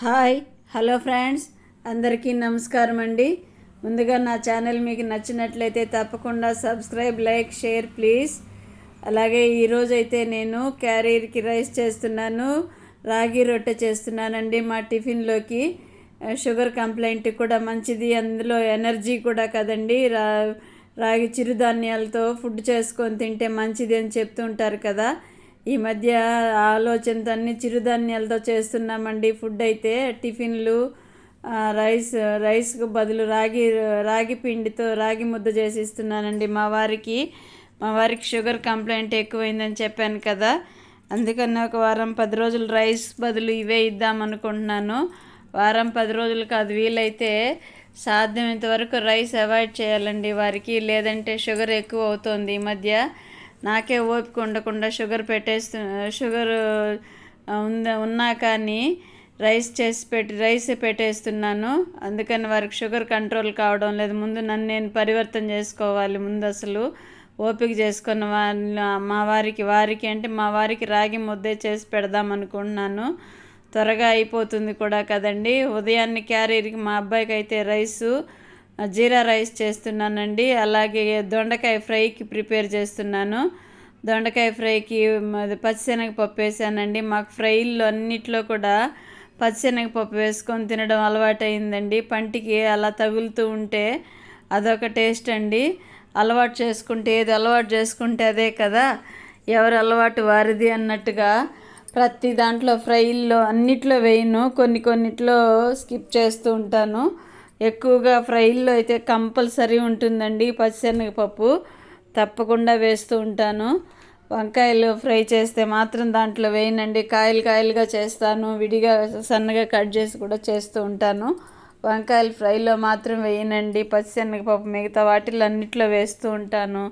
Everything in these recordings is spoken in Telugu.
Hi hello friends. అందరికీ నమస్కారం అండి. ముందుగా నా ఛానల్ మీకు నచ్చినట్లయితే తప్పకుండా సబ్స్క్రైబ్ లైక్ షేర్ ప్లీజ్. అలాగే ఈరోజు అయితే నేను క్యారీర్కి రైస్ చేస్తున్నాను రాగి రొట్టె చేస్తున్నానండి మా టిఫిన్లోకి. షుగర్ కంప్లైంట్ కూడా మంచిది అందులో ఎనర్జీ కూడా కదండి. రా రాగి చిరుధాన్యాలతో ఫుడ్ చేసుకొని తింటే మంచిది అని చెప్తుంటారు కదా. ఈ మధ్య ఆలోచనతో అన్ని చిరుధాన్యాలతో చేస్తున్నామండి. ఫుడ్ అయితే టిఫిన్లు రైస్ రైస్కు బదులు రాగి రాగి పిండితో రాగి ముద్ద చేసి ఇస్తున్నానండి మా వారికి. మా వారికి షుగర్ కంప్లైంట్ ఎక్కువైందని చెప్పాను కదా. అందుకని ఒక వారం పది రోజులు రైస్ బదులు ఇవే ఇద్దాం అనుకుంటున్నాను. వారం పది రోజులు కాదు వీలైతే సాధ్యమైనంత వరకు రైస్ అవాయిడ్ చేయాలండి వారికి. లేదంటే షుగర్ ఎక్కువ అవుతోంది ఈ మధ్య. నాకే ఓపిక ఉండకుండా షుగర్ పెట్టేస్తు షుగర్ ఉంద ఉన్నా కానీ రైస్ చేసి పెట్టి రైస్ పెట్టేస్తున్నాను. అందుకని వారికి షుగర్ కంట్రోల్ కావడం లేదు. ముందు నన్ను నేను పరివర్తన చేసుకోవాలి. ముందు అసలు ఓపిక చేసుకున్న వాళ్ళ మా వారికి వారికి అంటే మా వారికి రాగి ముద్దే చేసి పెడదాం అనుకుంటున్నాను. త్వరగా అయిపోతుంది కూడా కదండి. ఉదయాన్నే క్యారీర్కి మా అబ్బాయికి అయితే రైసు జీరా రైస్ చేస్తున్నానండి. అలాగే దొండకాయ ఫ్రైకి ప్రిపేర్ చేస్తున్నాను. దొండకాయ ఫ్రైకి పచ్చిశనగపప్పు వేసానండి. మాకు ఫ్రైల్లో అన్నిట్లో కూడా పచ్చిశనగపప్పు వేసుకొని తినడం అలవాటైందండి. పంటికి అలా తగులుతూ ఉంటే అదొక టేస్ట్ అండి. అలవాటు చేసుకుంటే ఏది అలవాటు చేసుకుంటే అదే కదా. ఎవరు అలవాటు వారిది అన్నట్టుగా ప్రతి దాంట్లో ఫ్రైల్లో అన్నిట్లో వేయను. కొన్ని కొన్నిట్లో స్కిప్ చేస్తూ ఉంటాను. ఎక్కువగా ఫ్రైల్లో అయితే కంపల్సరీ ఉంటుందండి పచ్చిశనగపప్పు. తప్పకుండా వేస్తూ ఉంటాను. వంకాయలు ఫ్రై చేస్తే మాత్రం దాంట్లో వేయనండి. కాయలు కాయలుగా చేస్తాను. విడిగా సన్నగా కట్ చేసి కూడా చేస్తూ ఉంటాను. వంకాయలు ఫ్రైలో మాత్రం వేయనండి. పచ్చిశనగపప్పు మిగతా వాటిల్లో అన్నిట్లో వేస్తూ ఉంటాను.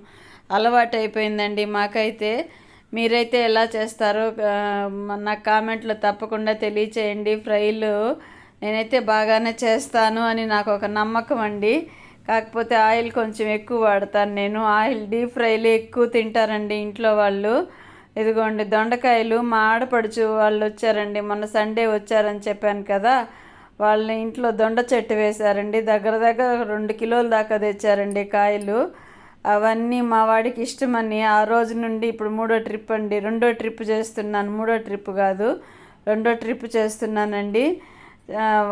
అలవాటు అయిపోయిందండి మాకైతే. మీరైతే ఎలా చేస్తారో ఆ, నాకు కామెంట్లో తప్పకుండా తెలియచేయండి. ఫ్రైలు నేనైతే బాగానే చేస్తాను అని నాకు ఒక నమ్మకం అండి. కాకపోతే ఆయిల్ కొంచెం ఎక్కువ వాడతాను నేను. ఆయిల్ డీప్ ఫ్రైలు ఎక్కువ తింటారండి ఇంట్లో వాళ్ళు. ఇదిగోండి దొండకాయలు మా ఆడపడుచు వాళ్ళు వచ్చారండి. మొన్న సండే వచ్చారని చెప్పాను కదా. వాళ్ళ ఇంట్లో దొండ చెట్టు వేశారండి. దగ్గర దగ్గర రెండు కిలోల దాకా తెచ్చారండి కాయలు. అవన్నీ మా వాడికి ఇష్టమని ఆ రోజు నుండి ఇప్పుడు మూడో ట్రిప్ అండి. రెండో ట్రిప్ చేస్తున్నాను. మూడో ట్రిప్ కాదు రెండో ట్రిప్ చేస్తున్నానండి.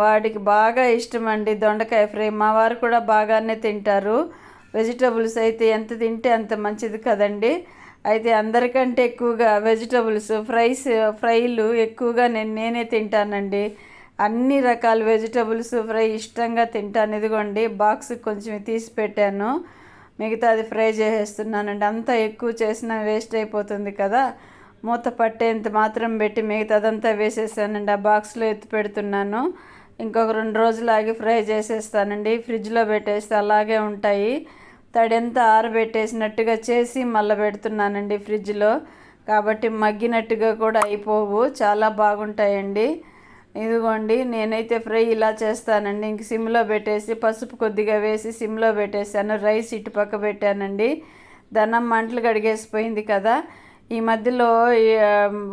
వాడికి బాగా ఇష్టం అండి దొండకాయ ఫ్రై. మా వారు కూడా బాగానే తింటారు. వెజిటబుల్స్ అయితే ఎంత తింటే అంత మంచిది కదండి. అయితే అందరికంటే ఎక్కువగా వెజిటబుల్స్ ఫ్రైస్ ఫ్రైలు ఎక్కువగా నేను నేనే తింటానండి. అన్ని రకాల వెజిటబుల్స్ ఫ్రై ఇష్టంగా తింటాను. ఇదిగోండి బాక్స్ కొంచెం తీసి పెట్టాను. మిగతాది ఫ్రై చేసేస్తున్నానండి. అంతా ఎక్కువ చేసినా వేస్ట్ అయిపోతుంది కదా. మూత పట్టేంత మాత్రం పెట్టి మిగతాదంతా వేసేసానండి. ఆ బాక్స్లో ఎత్తి పెడుతున్నాను. ఇంకొక రెండు రోజులు ఆగి ఫ్రై చేసేస్తానండి. ఫ్రిడ్జ్లో పెట్టేస్తే అలాగే ఉంటాయి. తడంతా ఆరబెట్టేసినట్టుగా చేసి మళ్ళీ పెడుతున్నానండి ఫ్రిడ్జ్లో. కాబట్టి మగ్గినట్టుగా కూడా అయిపోవు. చాలా బాగుంటాయండి. ఇదిగోండి నేనైతే ఫ్రై ఇలా చేస్తానండి. ఇంక సిమ్లో పెట్టేసి పసుపు కొద్దిగా వేసి సిమ్లో పెట్టేసాను రైస్ ఇటు పక్క పెట్టానండి. దనం మంటలు కడిగేసిపోయింది కదా. ఈ మధ్యలో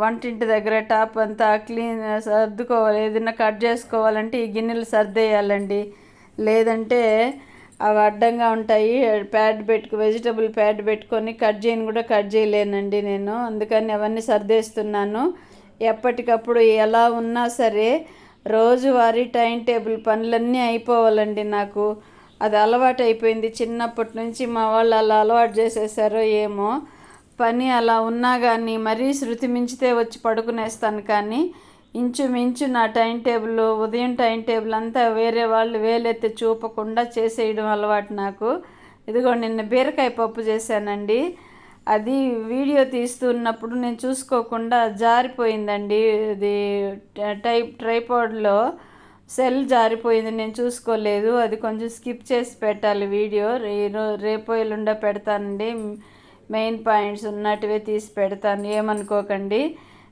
వంటింటి దగ్గర టాప్ అంతా క్లీన్ సర్దుకోవాలి ఏదైనా కట్ చేసుకోవాలంటే ఈ గిన్నెలు సర్దేయాలండి. లేదంటే అవి అడ్డంగా ఉంటాయి ప్యాడ్ పెట్టుకు వెజిటబుల్ ప్యాడ్ పెట్టుకొని కట్ చేయని కూడా కట్ చేయలేనండి నేను. అందుకని అవన్నీ సర్దేస్తున్నాను. ఎప్పటికప్పుడు ఎలా ఉన్నా సరే రోజువారీ టైం టేబుల్ పనులన్నీ అయిపోవాలండి నాకు. అది అలవాటు అయిపోయింది చిన్నప్పటి నుంచి మా వాళ్ళు అలా అలవాటు చేసేసారో ఏమో. పని అలా ఉన్నా కానీ మరీ శృతి మించితే వచ్చి పడుకునేస్తాను కానీ ఇంచుమించు నా టైం టేబుల్ ఉదయం టైం టేబుల్ అంతా వేరే వాళ్ళు వేలెత్తి చూపకుండా చేసేయడం అలవాటు నాకు. ఇదిగో నిన్న బీరకాయ పప్పు చేశానండి. అది వీడియో తీస్తున్నప్పుడు నేను చూసుకోకుండా జారిపోయిందండి. ఇది టైప్ ట్రైపాడ్లో సెల్ జారిపోయింది నేను చూసుకోలేదు. అది కొంచెం స్కిప్ చేసి పెట్టాలి వీడియో. రే- రేపు పెడతానండి. మెయిన్ పాయింట్స్ ఉన్నట్టువే తీసి పెడతాను. ఏమనుకోకండి.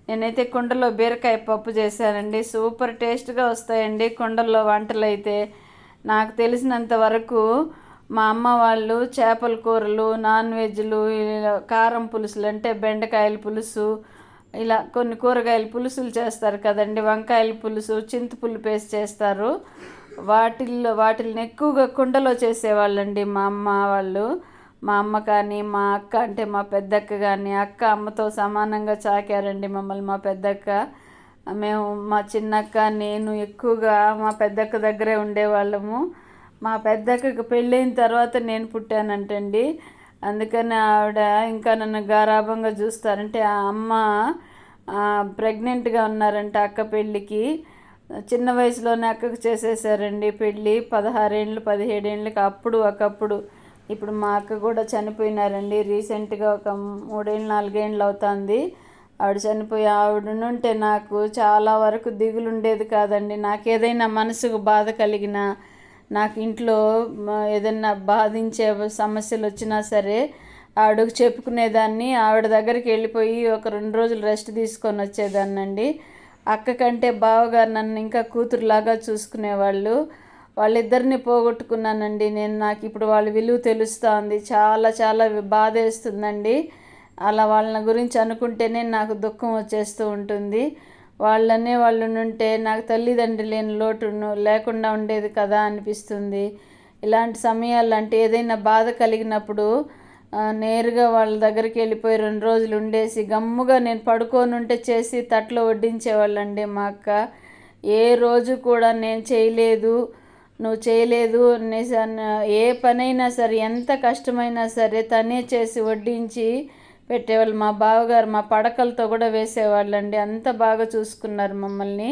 నేనైతే కుండలో బీరకాయ పప్పు చేశానండి. సూపర్ టేస్ట్గా వస్తాయండి కుండల్లో వంటలు అయితే నాకు తెలిసినంత వరకు మా అమ్మ వాళ్ళు చేపల కూరలు నాన్ వెజ్లు కారం పులుసులు అంటే బెండకాయల పులుసు ఇలా కొన్ని కూరగాయల పులుసులు చేస్తారు కదండి. వంకాయల పులుసు చింత పేస్ట్ చేస్తారు. వాటిల్లో వాటిని ఎక్కువగా కుండలో చేసేవాళ్ళండి మా అమ్మ వాళ్ళు. మా అమ్మ కానీ మా అక్క అంటే మా పెద్దక్క కానీ అక్క అమ్మతో సమానంగా చాకారండి మమ్మల్ని మా పెద్దక్క. మేము మా చిన్నక్క నేను ఎక్కువగా మా పెద్దక్క దగ్గరే ఉండేవాళ్ళము. మా పెద్దక్కకి పెళ్ళైన తర్వాత నేను పుట్టానంటండి. అందుకని ఆవిడ ఇంకా నన్ను గారాభంగా చూస్తారంటే ఆ అమ్మ ప్రెగ్నెంట్గా ఉన్నారంట అక్క పెళ్ళికి. చిన్న వయసులోనే అక్కకు చేసేసారండి పెళ్ళి. పదహారేళ్ళు పదిహేడేళ్ళకి అప్పుడు ఒకప్పుడు ఇప్పుడు మా అక్క కూడా చనిపోయినారండి. రీసెంట్గా ఒక మూడేళ్ళు నాలుగేళ్ళు అవుతుంది. ఆవిడ చనిపోయి ఆవిడ నుంటే నాకు చాలా వరకు దిగులు ఉండేది కాదండి. నాకు ఏదైనా మనసుకు బాధ కలిగిన నాకు ఇంట్లో ఏదైనా బాధించే సమస్యలు వచ్చినా సరే ఆవిడకు చెప్పుకునేదాన్ని. ఆవిడ దగ్గరికి వెళ్ళిపోయి ఒక రెండు రోజులు రెస్ట్ తీసుకొని వచ్చేదాన్నండి. అక్క కంటే బావగారు నన్ను ఇంకా కూతురులాగా చూసుకునేవాళ్ళు. వాళ్ళిద్దరిని పోగొట్టుకున్నానండి. నేను నాకు ఇప్పుడు వాళ్ళ విలువ తెలుస్తుంది. చాలా చాలా బాధేస్తుందండి అలా వాళ్ళ గురించి అనుకుంటేనే నాకు దుఃఖం వచ్చేస్తూ ఉంటుంది. వాళ్ళనే వాళ్ళు ఉంటే నాకు తల్లిదండ్రి లేని లోటు లేకుండా ఉండేది కదా అనిపిస్తుంది. ఇలాంటి సమయాలు అంటే ఏదైనా బాధ కలిగినప్పుడు నేరుగా వాళ్ళ దగ్గరికి వెళ్ళిపోయి రెండు రోజులు ఉండేసి గమ్ముగా నేను పడుకొని ఉంటే చేసి తట్లో వడ్డించేవాళ్ళండి మా అక్క. ఏ రోజు కూడా నేను చేయలేదు. నువ్వు చేయలేదు ఏ పనైనా సరే ఎంత కష్టమైనా సరే తనే చేసి వడ్డించి పెట్టేవాళ్ళు. మా బావగారు మా పడకలతో కూడా వేసేవాళ్ళండి. అంత బాగా చూసుకున్నారు మమ్మల్ని.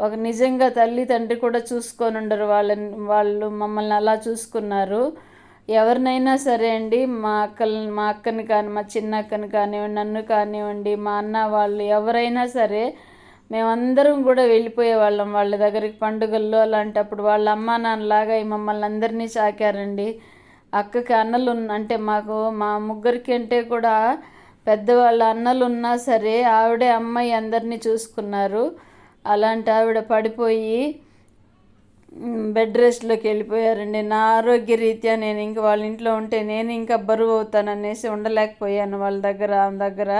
ఒక నిజంగా తల్లి తండ్రి కూడా చూసుకొని ఉండరు. వాళ్ళని వాళ్ళు మమ్మల్ని అలా చూసుకున్నారు. ఎవరినైనా సరే అండి మా అక్కలు మా అక్కని కానీ మా చిన్న అక్కని కానివ్వండి నన్ను కానివ్వండి మా అన్న వాళ్ళు ఎవరైనా సరే మేమందరం కూడా వెళ్ళిపోయే వాళ్ళం. వాళ్ళ దగ్గరికి పండుగల్లో అలాంటప్పుడు వాళ్ళ అమ్మ నాన్నలాగా మమ్మల్ని అందరినీ సాకారండి అక్కకి అన్నలు అంటే మాకు మా ముగ్గురికి అంటే కూడా పెద్దవాళ్ళ అన్నలు ఉన్నా సరే ఆవిడే అమ్మాయి అందరినీ చూసుకున్నారు. అలాంటి ఆవిడ పడిపోయి బెడ్ రెస్ట్లోకి వెళ్ళిపోయారండి. నా ఆరోగ్య రీత్యా నేను ఇంక వాళ్ళ ఇంట్లో ఉంటే నేను ఇంకా బరువు అవుతాననేసి ఉండలేకపోయాను వాళ్ళ దగ్గర ఆమె దగ్గర.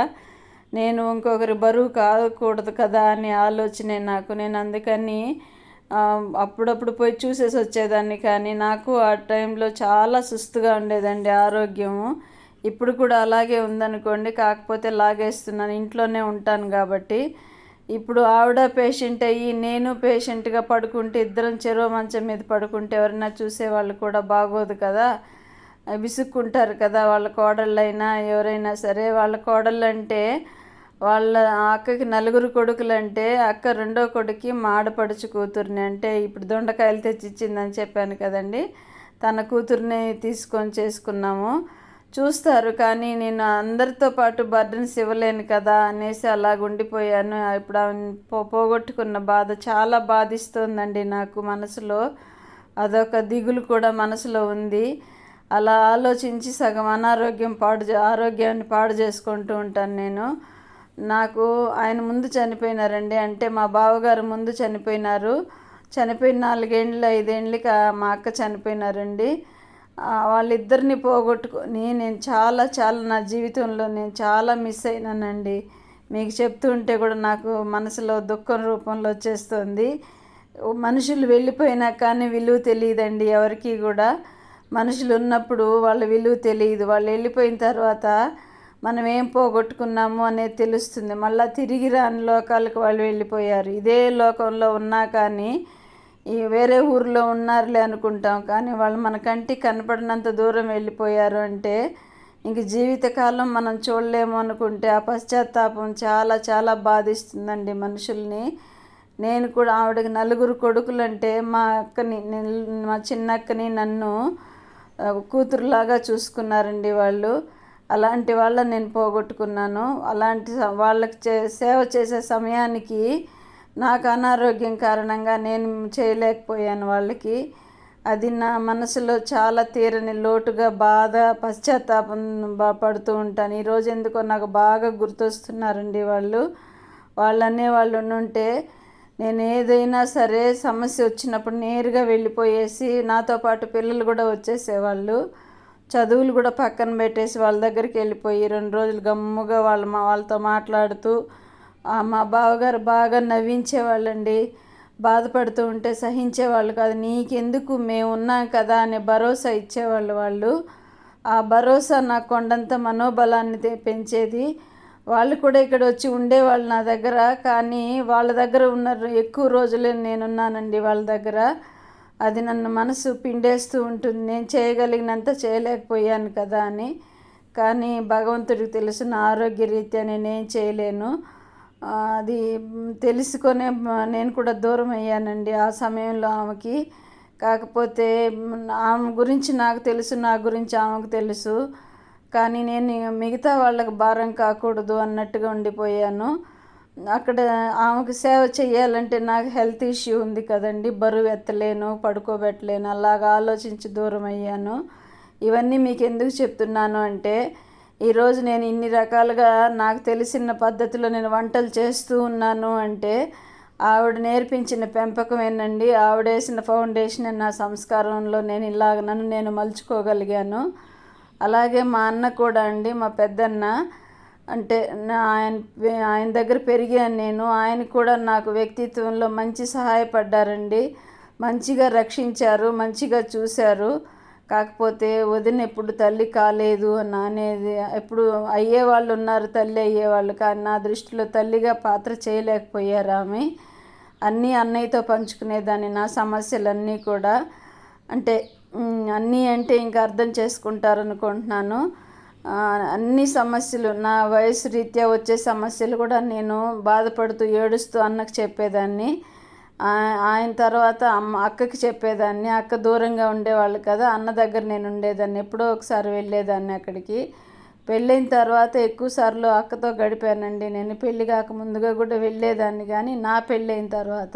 నేను ఇంకొకరి బరువు కాకూడదు కదా అని ఆలోచనే నాకు. నేను అందుకని అప్పుడప్పుడు పోయి చూసేసి వచ్చేదాన్ని. కానీ నాకు ఆ టైంలో చాలా సుస్తుగా ఉండేదండి ఆరోగ్యము ఇప్పుడు కూడా అలాగే ఉందనుకోండి కాకపోతే లాగేస్తున్నాను ఇంట్లోనే ఉంటాను కాబట్టి. ఇప్పుడు ఆవిడ పేషెంట్ అయ్యి నేను పేషెంట్గా పడుకుంటే ఇద్దరం చెరువు మంచం మీద పడుకుంటే ఎవరైనా చూసేవాళ్ళు కూడా బాగోదు కదా. విసుక్కుంటారు కదా వాళ్ళ కోడళ్ళైనా ఎవరైనా సరే. వాళ్ళ కోడళ్ళంటే అంటే వాళ్ళ అక్కకి నలుగురు కొడుకులు అంటే అక్క రెండో కొడుకి మాడపడుచు కూతుర్ని. అంటే ఇప్పుడు దొండకాయలు తెచ్చిచ్చిందని చెప్పాను కదండి. తన కూతుర్ని తీసుకొని చేసుకున్నాము. చూస్తారు కానీ నేను అందరితో పాటు బర్డన్స్ ఇవ్వలేను కదా అనేసి అలా ఉండిపోయాను. ఇప్పుడు పోగొట్టుకున్న బాధ చాలా బాధిస్తుందండి నాకు మనసులో. అదొక దిగులు కూడా మనసులో ఉంది. అలా ఆలోచించి సగం అనారోగ్యం పాడు ఆరోగ్యాన్ని పాడు చేసుకుంటూ ఉంటాను నేను. నాకు ఆయన ముందు చనిపోయినారండి. అంటే మా బావగారు ముందు చనిపోయినారు. చనిపోయిన నాలుగేండ్లు ఐదేండ్లకి మా అక్క చనిపోయినారండి. వాళ్ళిద్దరిని పోగొట్టుకొని నేను చాలా చాలా నా జీవితంలో నేను చాలా మిస్ అయినానండి. మీకు చెప్తుంటే కూడా నాకు మనసులో దుఃఖం రూపంలో వచ్చేస్తుంది. మనుషులు వెళ్ళిపోయినా కానీ విలువ తెలియదండి ఎవరికి కూడా. మనుషులు ఉన్నప్పుడు వాళ్ళ విలువ తెలియదు. వాళ్ళు వెళ్ళిపోయిన తర్వాత మనం ఏం పోగొట్టుకున్నాము అనేది తెలుస్తుంది. మళ్ళీ తిరిగి రాని లోకాలకు వాళ్ళు వెళ్ళిపోయారు. ఇదే లోకంలో ఉన్నా కానీ ఈ వేరే ఊరిలో ఉన్నారులే అనుకుంటాం. కానీ వాళ్ళు మన కంటికి కనపడినంత దూరం వెళ్ళిపోయారు అంటే ఇంక జీవితకాలం మనం చూడలేము అనుకుంటే ఆ పశ్చాత్తాపం చాలా చాలా బాధిస్తుందండి మనుషుల్ని. నేను కూడా ఆవిడకి నలుగురు కొడుకులంటే మా అక్కని మా చిన్నక్కని నన్ను కూతురులాగా చూసుకున్నారండి వాళ్ళు. అలాంటి వాళ్ళని నేను పోగొట్టుకున్నాను. అలాంటి వాళ్ళకి చే సేవ చేసే సమయానికి నాకు అనారోగ్యం కారణంగా నేను చేయలేకపోయాను వాళ్ళకి. అది నా మనసులో చాలా తీరని లోటుగా బాధ పశ్చాత్తాపం పడుతూ ఉంటాను. ఈరోజు ఎందుకో నాకు బాగా గుర్తొస్తున్నారండి వాళ్ళు. వాళ్ళనే వాళ్ళు ఉంటే నేను ఏదైనా సరే సమస్య వచ్చినప్పుడు నేరుగా వెళ్ళిపోయేసి నాతో పాటు పిల్లలు కూడా వచ్చేసేవాళ్ళు. చదువులు కూడా పక్కన పెట్టేసి వాళ్ళ దగ్గరికి వెళ్ళిపోయి రెండు రోజులు గమ్ముగా వాళ్ళ మా వాళ్ళతో మాట్లాడుతూ మా బావగారు బాగా నవ్వించేవాళ్ళండి. బాధపడుతూ ఉంటే సహించేవాళ్ళు కాదు. నీకెందుకు? మేము ఉన్నాం కదా అనే భరోసా ఇచ్చేవాళ్ళు వాళ్ళు. ఆ భరోసా నాకు కొండంత మనోబలాన్ని పెంచేది. వాళ్ళు కూడా ఇక్కడ వచ్చి ఉండేవాళ్ళు నా దగ్గర. కానీ వాళ్ళ దగ్గర ఉన్న ఎక్కువ రోజులే నేనున్నానండి వాళ్ళ దగ్గర. అది నన్ను మనసు పిండేస్తూ ఉంటుంది. నేను చేయగలిగినంత చేయలేకపోయాను కదా అని. కానీ భగవంతుడికి తెలుసు నా ఆరోగ్య రీత్యా నేనేం చేయలేను. అది తెలుసుకొనే నేను కూడా దూరం అయ్యానండి ఆ సమయంలో ఆమెకి. కాకపోతే ఆమె గురించి నాకు తెలుసు నా గురించి ఆమెకు తెలుసు. కానీ నేను మిగతా వాళ్ళకి భారం కాకూడదు అన్నట్టుగా ఉండిపోయాను. అక్కడ ఆమెకు సేవ చేయాలంటే నాకు హెల్త్ ఇష్యూ ఉంది కదండి. బరువు ఎత్తలేను పడుకోబెట్టలేను అలాగా ఆలోచించి దూరం అయ్యాను. ఇవన్నీ మీకు ఎందుకు చెప్తున్నాను అంటే ఈరోజు నేను ఇన్ని రకాలుగా నాకు తెలిసిన పద్ధతిలో నేను వంటలు చేస్తూ ఉన్నాను అంటే ఆవిడ నేర్పించిన పెంపకమేనండి. ఆవిడ వేసిన ఫౌండేషన్ నా సంస్కారంలో నేను ఇలాగ నన్ను నేను మలుచుకోగలిగాను. అలాగే మా అన్న కూడా అండి మా పెద్దన్న అంటే నా- ఆయన ఆయన దగ్గర పెరిగాను నేను. ఆయన కూడా నాకు వ్యక్తిత్వంలో మంచి సహాయపడ్డారండి. మంచిగా రక్షించారు మంచిగా చూశారు. కాకపోతే వదిన ఎప్పుడు తల్లి కాలేదు అని అనేది ఎప్పుడు అయ్యేవాళ్ళు ఉన్నారు తల్లి అయ్యేవాళ్ళు. కానీ నా దృష్టిలో తల్లిగా పాత్ర చేయలేకపోయారు ఆమె. అన్నీ అన్నయ్యతో పంచుకునేదాన్ని నా సమస్యలన్నీ కూడా. అంటే అన్నీ అంటే ఇంకా అర్థం చేసుకుంటారు అనుకుంటున్నాను అన్ని సమస్యలు నా వయసు రీత్యా వచ్చే సమస్యలు కూడా నేను బాధపడుతూ ఏడుస్తూ అన్నకు చెప్పేదాన్ని. ఆయన తర్వాత అమ్మ అక్కకి చెప్పేదాన్ని. అక్క దూరంగా ఉండేవాళ్ళు కదా అన్న దగ్గర నేను ఉండేదాన్ని. ఎప్పుడో ఒకసారి వెళ్ళేదాన్ని అక్కడికి. పెళ్ళైన తర్వాత ఎక్కువ సార్లు అక్కతో గడిపానండి నేను. పెళ్ళి కాక ముందుగా కూడా వెళ్ళేదాన్ని కానీ నా పెళ్ళైన తర్వాత.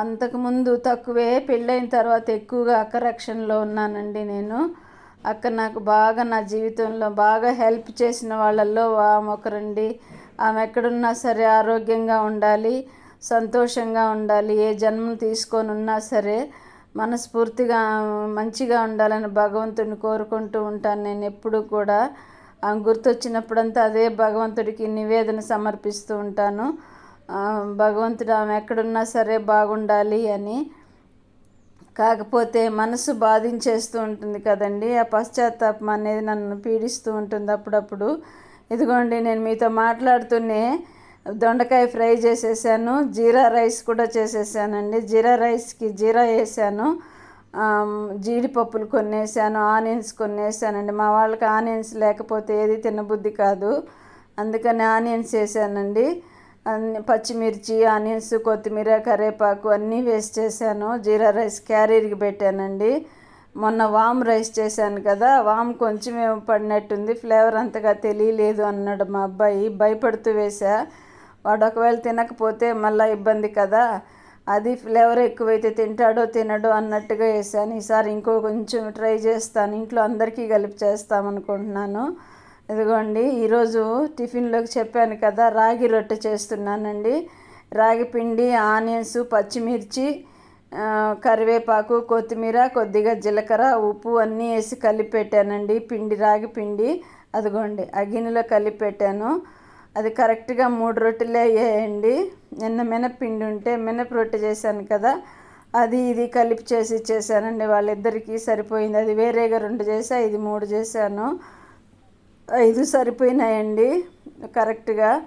అంతకుముందు తక్కువే. పెళ్ళైన తర్వాత ఎక్కువగా అక్క రక్షణలో ఉన్నానండి నేను. అక్క నాకు బాగా నా జీవితంలో బాగా హెల్ప్ చేసిన వాళ్ళల్లో ఆమె ఒకరండి. ఆమె ఎక్కడున్నా సరే ఆరోగ్యంగా ఉండాలి సంతోషంగా ఉండాలి. ఏ జన్మను తీసుకొని ఉన్నా సరే మనస్ఫూర్తిగా మంచిగా ఉండాలని భగవంతుడిని కోరుకుంటూ ఉంటాను. నేను ఎప్పుడూ కూడా ఆమె గుర్తొచ్చినప్పుడంతా అదే భగవంతుడికి నివేదన సమర్పిస్తూ ఉంటాను. భగవంతుడు ఆమె ఎక్కడున్నా సరే బాగుండాలి అని కాకపోతే మనసు బాధించేస్తూ ఉంటుంది కదండి. ఆ పశ్చాత్తాపం అనేది నన్ను పీడిస్తూ ఉంటుంది అప్పుడప్పుడు. ఇదిగోండి నేను మీతో మాట్లాడుతూనే దొండకాయ ఫ్రై చేసేసాను. జీరా రైస్ కూడా చేసేసానండి. జీరా రైస్కి జీరా వేసాను. జీడిపప్పులు కొన్నేసాను ఆనియన్స్ కొన్నేసానండి. మా వాళ్ళకి ఆనియన్స్ లేకపోతే ఏది తినబుద్ధి కాదు. అందుకని ఆనియన్స్ వేసానండి. అన్ని పచ్చిమిర్చి ఆనియన్స్ కొత్తిమీర కరివేపాకు అన్నీ వేసి చేశాను. జీరా రైస్ క్యారీర్కి పెట్టానండి. మొన్న వామ్ రైస్ చేశాను కదా వామ్ కొంచెం పడినట్టుంది ఫ్లేవర్ అంతగా తెలియలేదు అన్నాడు మా అబ్బాయి. భయపడుతూ వేసా వాడు ఒకవేళ తినకపోతే మళ్ళీ ఇబ్బంది కదా అది ఫ్లేవర్ ఎక్కువైతే తింటాడో తినడో అన్నట్టుగా వేసాను ఈసారి ఇంకో కొంచెం ట్రై చేస్తాను ఇంట్లో అందరికీ కలిపి చేస్తామనుకుంటున్నాను. ఇదిగోండి ఈరోజు టిఫిన్లోకి చెప్పాను కదా రాగి రొట్టె చేస్తున్నానండి. రాగి పిండి ఆనియన్స్ పచ్చిమిర్చి కరివేపాకు కొత్తిమీర కొద్దిగా జీలకర్ర ఉప్పు అన్నీ వేసి కలిపి పెట్టానండి పిండి రాగి పిండి అదిగోండి ఆ గిన్నెలో కలిపి పెట్టాను అది కరెక్ట్గా మూడు రొట్టెలే అయ్యాయండి. నిన్న మినప్పిండి ఉంటే మినప రొట్టె చేశాను కదా అది ఇది కలిపి చేసి చేశానండి వాళ్ళిద్దరికీ సరిపోయింది. అది వేరేగా రెండు చేసా ఇది మూడు చేశాను. ఐదు సరిపోయినాయండి కరెక్ట్గా.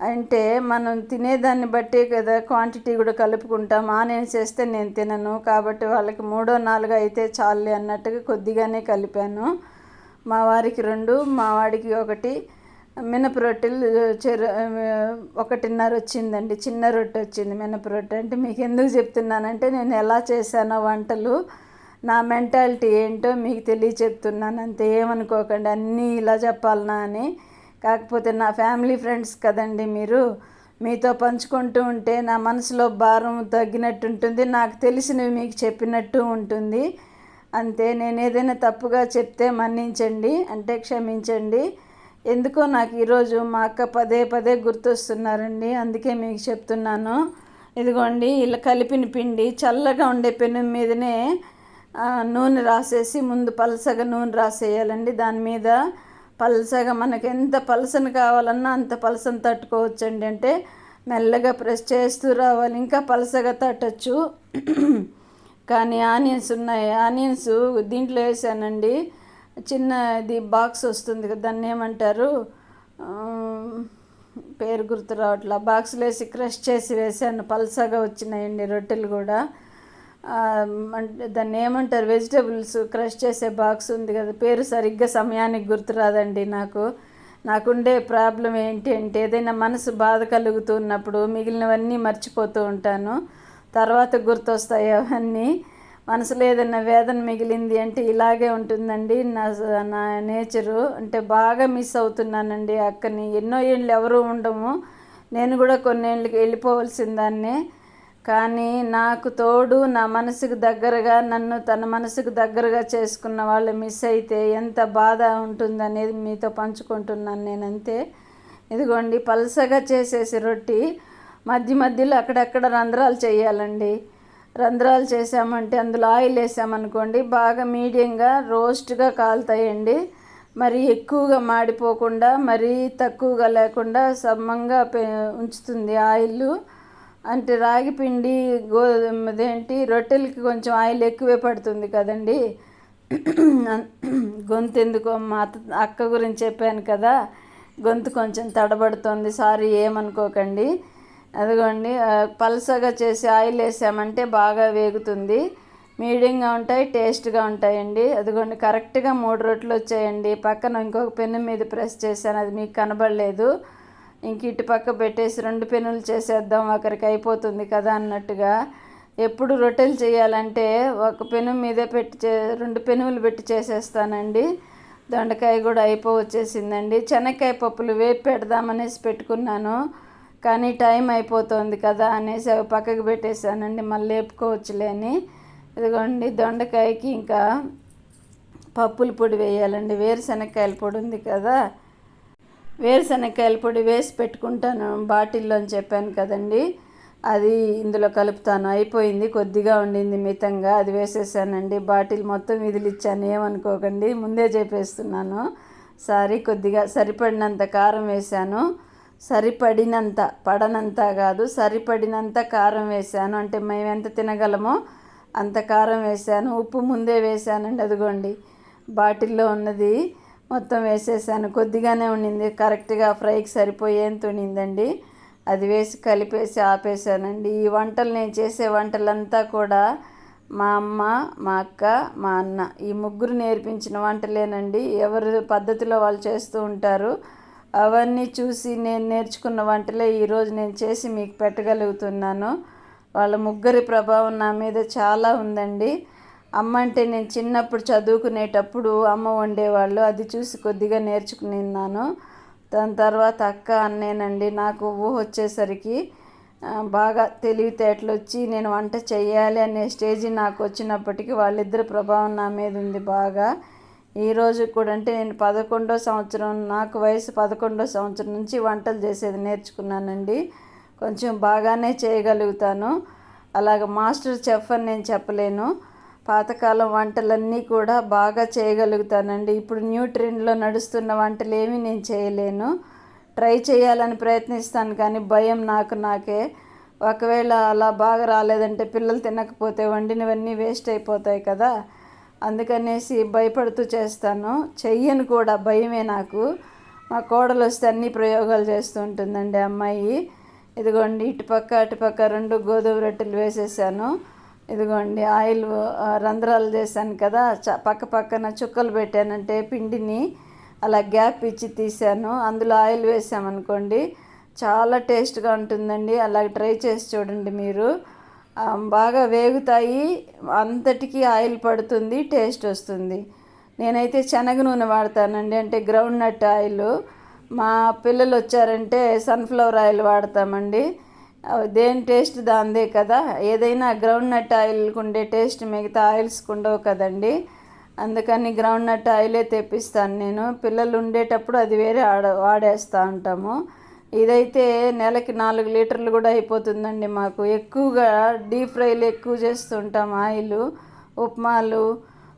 అంటే మనం తినేదాన్ని బట్టి కదా క్వాంటిటీ కూడా కలుపుకుంటాం. నేను చేస్తే నేను తినను. కాబట్టి వాళ్ళకి మూడో నాలుగో అయితే చాలు అన్నట్టుగా కొద్దిగానే కలిపాను. మా వారికి రెండు మా వాడికి ఒకటి. మినప రొట్టెలు చెరు ఒకటిన్నర వచ్చిందండి. చిన్న రొట్టె వచ్చింది మినప రొట్టె. అంటే మీకు ఎందుకు చెప్తున్నానంటే నేను ఎలా చేశానో వంటలు. నా మెంటాలిటీ ఏంటో మీకు తెలియ చెప్తున్నాను అంతే ఏమనుకోకండి అన్నీ ఇలా చెప్పాలనా అని. కాకపోతే నా ఫ్యామిలీ ఫ్రెండ్స్ కదండి మీరు మీతో పంచుకుంటూ ఉంటే నా మనసులో భారం తగ్గినట్టు ఉంటుంది నాకు తెలిసినవి మీకు చెప్పినట్టు ఉంటుంది. అంతే నేను ఏదైనా తప్పుగా చెప్తే మన్నించండి అంటే క్షమించండి. ఎందుకో నాకు ఈరోజు మా అక్క పదే పదే గుర్తొస్తున్నారండి అందుకే మీకు చెప్తున్నాను. ఇదిగోండి ఇలా కలిపిన పిండి చల్లగా ఉండే పెను మీదనే నూనె రాసేసి ముందు పలసగా నూనె రాసేయాలండి. దాని మీద పలసగా మనకి ఎంత పలసన కావాలన్నా అంత పలసను తట్టుకోవచ్చండి. అంటే మెల్లగా ప్రెస్ చేస్తూ రావాలి. ఇంకా పలసగా తట్టచ్చు. కానీ ఆనియన్స్ ఉన్నాయి. ఆనియన్స్ దీంట్లో వేసానండి. చిన్న ఇది బాక్స్ వస్తుంది కదా దాన్ని ఏమంటారు? పేరు గుర్తు రావట్లా. బాక్స్లో వేసి క్రష్ చేసి వేసాను. పలసగా వచ్చినాయండి రొట్టెలు కూడా. దాన్ని ఏమంటారు వెజిటబుల్స్ క్రష్ చేసే బాక్స్ ఉంది కదా పేరు సరిగ్గా సమయానికి గుర్తురాదండి నాకు. నాకుండే ప్రాబ్లం ఏంటి అంటే ఏదైనా మనసు బాధ కలుగుతున్నప్పుడు మిగిలినవన్నీ మర్చిపోతూ ఉంటాను. తర్వాత గుర్తొస్తాయి అవన్నీ. మనసులో ఏదైనా వేదన మిగిలింది అంటే ఇలాగే ఉంటుందండి నా నా నేచరు అంటే బాగా మిస్ అవుతున్నానండి అక్కని. ఎన్నో ఏళ్ళు ఎవరు ఉండము. నేను కూడా కొన్నేళ్ళకి వెళ్ళిపోవలసిందాన్నే దాన్నే. కానీ నాకు తోడు నా మనసుకు దగ్గరగా నన్ను తన మనసుకు దగ్గరగా చేసుకున్న వాళ్ళు మిస్ అయితే ఎంత బాధ ఉంటుందనేది మీతో పంచుకుంటున్నాను నేనంతే. ఇదిగోండి పలసగా చేసేసి రొట్టి మధ్య మధ్యలో అక్కడక్కడ రంధ్రాలు చేయాలండి. రంధ్రాలు చేసామంటే అందులో ఆయిల్ వేసామనుకోండి బాగా మీడియంగా రోస్ట్గా కాలుతాయండి. మరి ఎక్కువగా మాడిపోకుండా మరీ తక్కువగా లేకుండా సమంగా పే ఉంచుతుంది ఆయిల్ అంటే రాగి పిండి గో అదేంటి రొట్టెలకి కొంచెం ఆయిల్ ఎక్కువే పడుతుంది కదండి. గొంతు ఎందుకో మా అత్త అక్క గురించి చెప్పాను కదా. గొంతు కొంచెం తడబడుతుంది. సారీ ఏమనుకోకండి. అదిగోండి పలసగా చేసి ఆయిల్ వేసామంటే బాగా వేగుతుంది. మీడియంగా ఉంటాయి టేస్ట్గా ఉంటాయండి. అదిగోండి కరెక్ట్గా మూడు రొట్టెలు వచ్చాయండి. పక్కన ఇంకొక పెన్ను మీద ప్రెస్ చేశాను. అది మీకు కనబడలేదు. ఇంక ఇటు పక్క పెట్టేసి రెండు పెనులు చేసేద్దాం ఒకరికి అయిపోతుంది కదా అన్నట్టుగా ఎప్పుడు రొట్టెలు చేయాలంటే ఒక పెను మీదే పెట్టి చే రెండు పెనుములు పెట్టి చేసేస్తానండి. దొండకాయ కూడా అయిపో వచ్చేసిందండి. పప్పులు వేపి పెడదామనేసి పెట్టుకున్నాను. కానీ టైం అయిపోతుంది కదా అనేసి అవి పక్కకు పెట్టేశానండి. మళ్ళీ వేపుకోవచ్చులే అని ఇదిగోండి దొండకాయకి ఇంకా పప్పుల పొడి వేయాలండి. వేరుశనక్కాయల పొడి ఉంది కదా. వేరుశనక్కాయల పొడి వేసి పెట్టుకుంటాను బాటిల్లో అని చెప్పాను కదండి. అది ఇందులో కలుపుతాను. అయిపోయింది కొద్దిగా ఉండింది మితంగా. అది వేసేసానండి. బాటిల్ మొత్తం విదిలిచ్చాను ఏమనుకోకండి ముందే చెప్పేస్తున్నాను. సారీ కొద్దిగా సరిపడినంత కారం వేశాను. సరిపడినంత పడనంత కాదు సరిపడినంత కారం వేశాను. అంటే మేము ఎంత తినగలమో అంత కారం వేశాను. ఉప్పు ముందే వేశానండి అదిగోండి. బాటిల్లో ఉన్నది మొత్తం వేసేసాను. కొద్దిగానే ఉండింది కరెక్ట్గా ఫ్రైకి సరిపోయేంత ఉండిందండి అది వేసి కలిపేసి ఆపేసానండి ఈ వంటలు నేను చేసే వంటలంతా కూడా మా అమ్మ మా అక్క మా అన్న ఈ ముగ్గురు నేర్పించిన వంటలేనండి. ఎవరి పద్ధతిలో వాళ్ళు చేస్తూ ఉంటారు అవన్నీ చూసి నేను నేర్చుకున్న వంటలే ఈరోజు నేను చేసి మీకు పెట్టగలుగుతున్నాను. వాళ్ళ ముగ్గురి ప్రభావం నా మీద చాలా ఉందండి. అమ్మ అంటే నేను చిన్నప్పుడు చదువుకునేటప్పుడు అమ్మ వండేవాళ్ళు. అది చూసి కొద్దిగా నేర్చుకున్నాను దాని తర్వాత అక్క అన్నేనండి నాకు ఊహ వచ్చేసరికి బాగా తెలివితేటలు వచ్చి నేను వంట చేయాలి అనే స్టేజీ నాకు వచ్చినప్పటికీ వాళ్ళిద్దరి ప్రభావం నా మీద ఉంది బాగా. ఈ రోజు కూడా అంటే నేను పదకొండో సంవత్సరం నాకు వయసు పదకొండో సంవత్సరం నుంచి వంటలు చేసేది నేర్చుకున్నానండి. కొంచెం బాగానే చేయగలుగుతాను. అలాగ మాస్టర్ చెఫ్ అని నేను చెప్పలేను. పాతకాలం వంటలన్నీ కూడా బాగా చేయగలుగుతానండి. ఇప్పుడు న్యూ ట్రెండ్లో నడుస్తున్న వంటలు ఏమీ నేను చేయలేను. ట్రై చేయాలని ప్రయత్నిస్తాను కానీ భయం నాకు నాకే. ఒకవేళ అలా బాగా రాలేదంటే పిల్లలు తినకపోతే వండినవన్నీ వేస్ట్ అయిపోతాయి కదా. అందుకనేసి భయపడుతూ చేస్తాను. చెయ్యను కూడా భయమే నాకు. మా కోడలు వస్తే అన్ని ప్రయోగాలు చేస్తూ ఉంటుందండి అమ్మాయి. ఇదిగోండి ఇటుపక్క అటుపక్క రెండు గోధుమ రొట్టెలు వేసేసాను. ఇదిగోండి ఆయిల్ రంధ్రాలు చేశాను కదా చ పక్క పక్కన చుక్కలు పెట్టానంటే పిండిని అలా గ్యాప్ ఇచ్చి తీసాను అందులో ఆయిల్ వేసామనుకోండి చాలా టేస్ట్గా ఉంటుందండి. అలా ట్రై చేసి చూడండి మీరు. బాగా వేగుతాయి అంతటికీ ఆయిల్ పడుతుంది టేస్ట్ వస్తుంది. నేనైతే శనగ నూనె వాడతానండి అంటే గ్రౌండ్ నట్ ఆయిల్. మా పిల్లలు వచ్చారంటే సన్ఫ్లవర్ ఆయిల్ వాడతామండి. దేని టేస్ట్ దాందే కదా. ఏదైనా గ్రౌండ్ నట్ ఆయిల్కి ఉండే టేస్ట్ మిగతా ఆయిల్స్కి ఉండవు కదండి. అందుకని గ్రౌండ్ నట్ ఆయిలే తెప్పిస్తాను నేను. పిల్లలు ఉండేటప్పుడు అది వేరే ఆడ వాడేస్తూ ఉంటాము. ఇదైతే నెలకి నాలుగు లీటర్లు కూడా అయిపోతుందండి మాకు. ఎక్కువగా డీప్ ఫ్రైలు ఎక్కువ చేస్తుంటాం ఆయిల్ ఉప్మాలు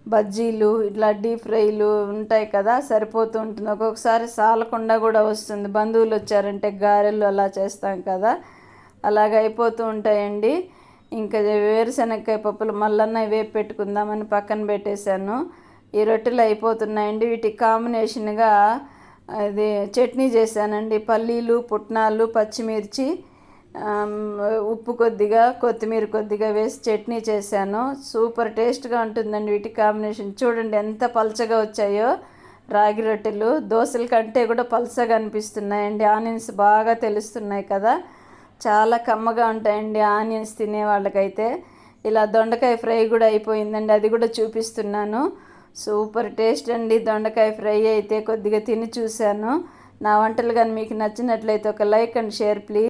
బజ్జీలు ఇట్లా డీప్ ఫ్రైలు ఉంటాయి కదా సరిపోతూ ఉంటుంది. ఒక్కొక్కసారి సాలకుండా కూడా వస్తుంది. బంధువులు వచ్చారంటే గారెలు అలా చేస్తాం కదా. అలాగ అయిపోతూ ఉంటాయండి. ఇంకా వేరుశనగకాయ పప్పులు మళ్ళన్న వేపు పెట్టుకుందామని పక్కన పెట్టేశాను. ఈ రొట్టెలు అయిపోతున్నాయండి. వీటికి కాంబినేషన్గా అది చట్నీ చేశానండి. పల్లీలు పుట్నాలు పచ్చిమిర్చి ఉప్పు కొద్దిగా కొత్తిమీర కొద్దిగా వేసి చట్నీ చేశాను. సూపర్ టేస్ట్గా ఉంటుందండి వీటి కాంబినేషన్. చూడండి ఎంత పలచగా వచ్చాయో. రాగి రొట్టెలు దోశల కంటే కూడా పలసగా అనిపిస్తున్నాయండి. ఆనియన్స్ బాగా తెలుస్తున్నాయి కదా. చాలా కమ్మగా ఉంటాయండి ఆనియన్స్ తినే వాళ్ళకైతే. ఇలా దొండకాయ ఫ్రై కూడా అయిపోయిందండి అది కూడా చూపిస్తున్నాను. సూపర్ టేస్ట్ అండి దొండకాయ ఫ్రై అయితే కొద్దిగా తిని చూశాను. నా వంటలు కానీ మీకు నచ్చినట్లయితే ఒక లైక్ అండ్ షేర్ ప్లీజ్.